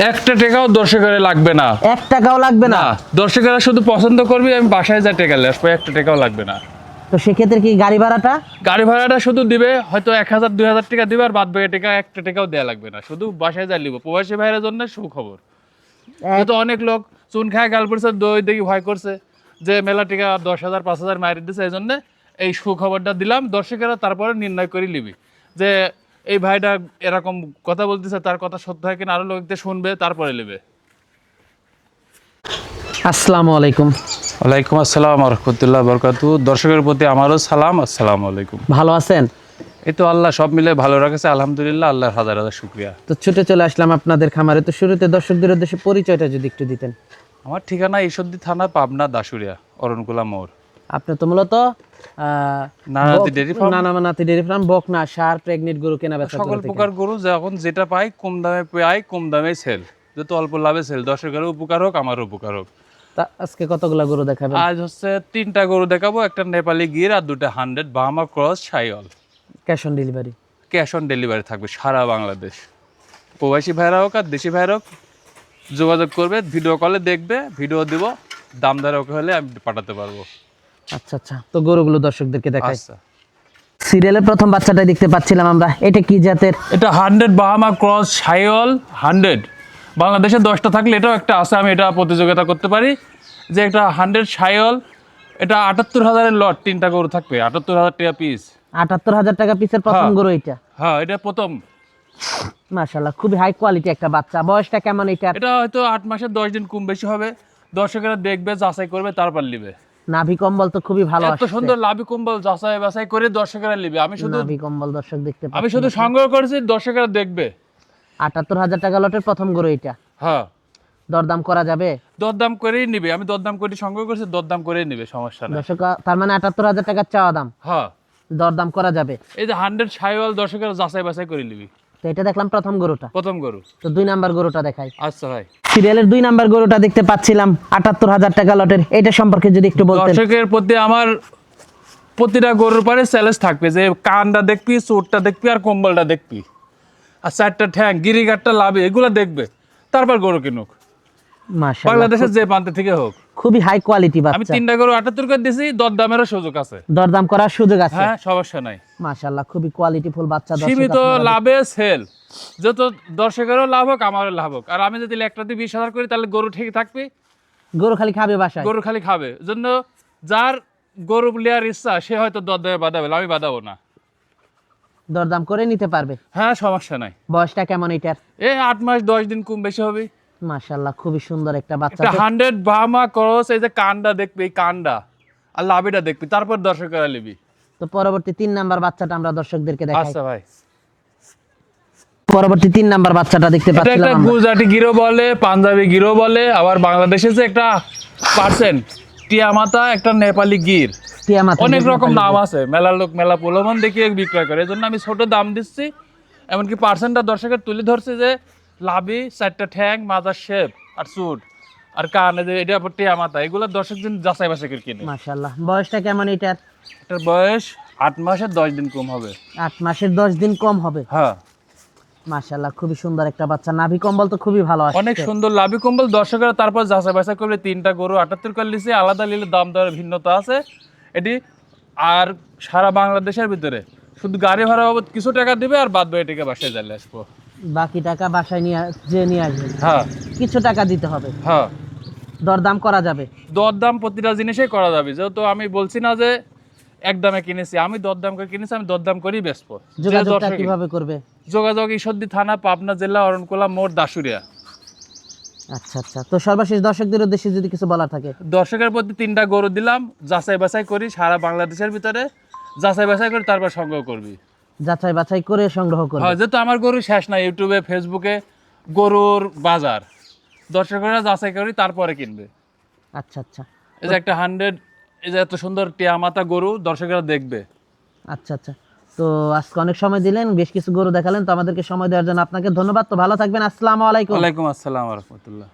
একটা টাকাও দর্শকের লাগবে না। এক টাকাও লাগবে না? দর্শকেরা শুধু পছন্দ করবি আমি বাসায় যা টাকা আসব একটা টাকাও লাগবে না। তো সেক্ষেত্রে কি গাড়ি ভাড়াটা? গাড়ি ভাড়াটা শুধু দিবে হয়তো এক হাজার দুই হাজার টাকা দিবে আর বাদ বাকি টাকা একটা টাকাও দেওয়া লাগবে না। শুধু বাসায় যা নিব প্রবাসী ভাইয়ের জন্য সুখবর। এক- তো অনেক লোক চুন খায় গাল পড়ছে দই দেখি ভয় করছে যে মেলা টিকা দশ হাজার পাঁচ হাজার মারি দিচ্ছে এই জন্য এই সুখবরটা দিলাম। দর্শকেরা তারপরে নির্ণয় করে নিবি যে এই ভাইটা এরকম কথা বলতেছে তার কথা সত্য হয় কিনা আরও লোকদের শুনবে তারপরে নেবে। আসসালামু আলাইকুম। ওয়ালাইকুম আসসালাম রহমতুল্লাহ বরকাতু। দর্শকের প্রতি আমারও সালাম আসসালামু আলাইকুম। ভালো আছেন? এই তো আল্লাহ সব মিলে ভালো রাখেছে আলহামদুলিল্লাহ আল্লাহর হাজার হাজার শুক্রিয়া। তো ছুটে চলে আসলাম আপনাদের খামারে। তো শুরুতে দর্শকদের উদ্দেশ্যে পরিচয়টা যদি একটু দিতেন। আমার ঠিকানা ঈশ্বরদী থানা পাবনা দাসুরিয়া অরণকুলা মোড়। আপনি তো মূলত নানাতি dairy farm? নানামাতি ডেরি ফার্ম বকনা সার প্রেগনেন্ট গরু কেনা বেচা সকল প্রকার গরু যখন যেটা পাই কম দামে পাই কম দামে সেল যত অল্প লাভে সেল দর্শকের উপকার হোক আমার উপকার হোক। তা আজকে কতগুলা গরু দেখাবেন? আজ হচ্ছে তিনটা গরু দেখাবো একটা নেপালি গির আর দুটা hundred Bahama cross Sahiwal cash on delivery cash on delivery থাকবে সারা বাংলাদেশ। প্রবাসী ভাইরা হোক আর দেশি ভাইরা হোক যোগাযোগ করবে ভিডিও কলে দেখবে ভিডিও দিব দাম দর হলে আমি পাঠাতে পারব। আচ্ছা আচ্ছা। তো গরুগুলো দর্শকদেরকে দেখাই। আচ্ছা। সিরিয়ালের প্রথম বাচ্চাটা দেখতে পাচ্ছিলাম আমরা। এটা কি জাতের? এটা hundred Bahama cross Sahiwal hundred. বাংলাদেশে দশটা থাকলে এটাও একটা আছে আমি এটা প্রতিযোগিতা করতে পারি। যে একটা হান্ড্রেড সাইওয়াল এটা আটাত্তর হাজারের লট তিনটা গরু থাকবে আটাত্তর হাজার টাকা পিস আটাত্তর হাজার টাকা পিসের প্রথম হ্যাঁ। গরু এটা? হ্যাঁ এটা প্রথম। মাশাল্লাহ খুবই হাই কোয়ালিটি একটা বাচ্চা। বয়সটা কেমন এটার? এটা হয়তো আট মাসের দশ দিন কম বেশি হবে। দর্শকেরা দেখবে যাচাই করবে তারপর নিবে। নাভি কম্বল তো খুবই ভালো এত সুন্দর লাভি কম্বল যাচাই বাছাই করে দর্শকেরা নিবে। আমি শুধু নাভি কম্বল দর্শক দেখতে আমি শুধু সংগ্রহ করেছি দর্শকেরা দেখবে। আটাত্তর হাজার টাকা লটের প্রথম গরু এটা হ্যাঁ। দরদাম করা যাবে? দরদাম করেই নিবে। আমি দরদাম করে সংগ্রহ করেছি দরদাম করেই নিবে সমস্যা নেই। দর্শক তার মানে আটাত্তর হাজার টাকার চাওয়া দাম। হ্যাঁ। দরদাম করা যাবে। এই যে হান্ড্রেড সাইওয়াল দর্শকেরা যাচাই বাছাই করে নিবি। তো এটা দেখলাম প্রথম গরুটা। প্রথম গরু। তো দুই নাম্বার গরুটা দেখাই। আচ্ছা ভাই। সিরিয়ালের দুই নাম্বার গরুটা দেখতে পাচ্ছিলাম আটাত্তর হাজার টাকা লটের। এটা সম্পর্কে যদি একটু বলতেন। দর্শকের প্রতি আমার প্রতিটা গরুর পরে চ্যালেঞ্জ থাকবে যে কানটা দেখবি চোটটা দেখবি আর কম্বলটা দেখবি। আর চারটা ঠ্যাং গিরিগাটটা লাভে এগুলো দেখবে। তারপর গরু কিনুক। বাংলাদেশের যে প্রান্ত থেকে হোক। খুবই হাই কোয়ালিটি আমি তিনটা গরু আটাত্তর করে দিয়েছি দরদামেরও সুযোগ আছে। দরদাম করার সুযোগ আছে। হ্যাঁ সমস্যা নাই। মাশাআল্লাহ খুবই কোয়ালিটিফুল বাচ্চা দর্শক সীমিত লাভে সেল যত দর্শকেরও লাভ হোক আমারও লাভ হোক। আর আমি যদি একটা দিয়ে বিশ হাজার করি তাহলে গরু ঠিক থাকবে? গরু খালি খাবে বাসায়। গরু খালি খাবে। জন্য যার গরু নেওয়ার ইচ্ছা সে হয়তো দরদামে বাঁধাবে আমি বাঁধাবো না। দরদাম করে নিতে পারবে। হ্যাঁ সমস্যা নাই। বয়সটা কেমন এটার? এই আট মাস দশ দিন কম বেশি হবে। মাশাআল্লাহ খুবই সুন্দর একটা বাচ্চা। একটা হান্ড্রেড বাহামা করস এই যে দেখবি এই কানটা আর লাভিটা দেখবি তারপর দর্শকেরা নিবি তো পরবর্তী তিন নাম্বার বাচ্চাটা আমরা দর্শকদেরকে দেখাই। আচ্ছা ভাই। পরবর্তী তিন নাম্বার বাচ্চাটা দেখতে এটা একটা। গুজরাটি গিরো বলে পাঞ্জাবি গিরো বলে আবার বাংলাদেশে যে একটা পার্সেন্ট টিয়ামাতা একটা নেপালি গির। টিয়া মাথা অনেক রকম নাম আছে মেলা লোক মেলা প্রলোভন দেখিয়ে বিক্রয় করে। এই জন্য আমি ছোট দাম দিচ্ছি এমনকি পার্সেন্টটা দর্শকের তুলে ধরছে যে লাভি চারটা ঠ্যাং মাজার শেপ আর চুট আর কানে যে এটা আবার টিয়া মাথা। এগুলো দর্শক দিন যাচাই বাছাই করে কিনে। মাশাআল্লাহ। বয়সটা কেমন এটার? এটার বয়স আট মাসের দশ দিন কম হবে। আট মাসের দশ দিন কম হবে? হ্যাঁ। মাশাআল্লাহ খুবই সুন্দর একটা বাচ্চা। নাভি কম্বল তো খুবই ভালো আসছে। অনেক সুন্দর লাভি কম্বল। দর্শকেরা তারপর যাচাই বাছাই করবে। তিনটা গরু আটাত্তর করে লিছে আলাদা নিলে দাম দরের ভিন্নতা আছে। এটি আর সারা বাংলাদেশের ভিতরে। শুধু গাড়ি ভাড়া বাবদ কিছু টাকা দিবে আর বাদ বাকি টাকা বাসায় জ্বালে আসব। বাকি টাকা বাসায় নিয়ে যে নিয়ে আসবেন হ্যাঁ। কিছু টাকা দিতে হবে। হ্যাঁ। দরদাম করা যাবে। দরদাম প্রতিটা জিনিসই করা যাবে। যেহেতু আমি বলছি না যে এক দামে কিনেছি আমি দরদাম করে কিনেছি আমি দরদাম করেই বেচবো। যোগাযোগটা কীভাবে করবে? যোগাযোগ ঈশ্বরদী থানা পাবনা জেলা অরণকোলা মোড় দাসুরিয়া আচ্ছা আচ্ছা। তো সর্বশেষ দর্শকদের উদ্দেশ্যে যদি কিছু বলা থাকে। দর্শকের প্রতি তিনটা গরু দিলাম যাচাই বাছাই করি সারা বাংলাদেশের ভিতরে। যাচাই বাছাই করে তারপর সংগ্রহ করবি। যাচাই বাছাই করে সংগ্রহ করবে। হয় যেহেতু আমার গরু শেষ না ইউটিউবে ফেসবুকে গরুর বাজার। দর্শকেরা যাচাই করি তারপরে কিনবে। আচ্ছা আচ্ছা। এই যে একটা হান্ড্রেড এই যে এত সুন্দর টিয়া মাতা গরু দর্শকরা দেখবে। আচ্ছা আচ্ছা। তো আজকে অনেক সময় দিলেন বেশ কিছু গরু দেখালেন তো আমাদেরকে সময় দেওয়ার জন্য আপনাকে ধন্যবাদ। তো ভালো থাকবেন আসসালামু আলাইকুম। ওয়ালাইকুম আসসালাম রহমতুল্লাহ।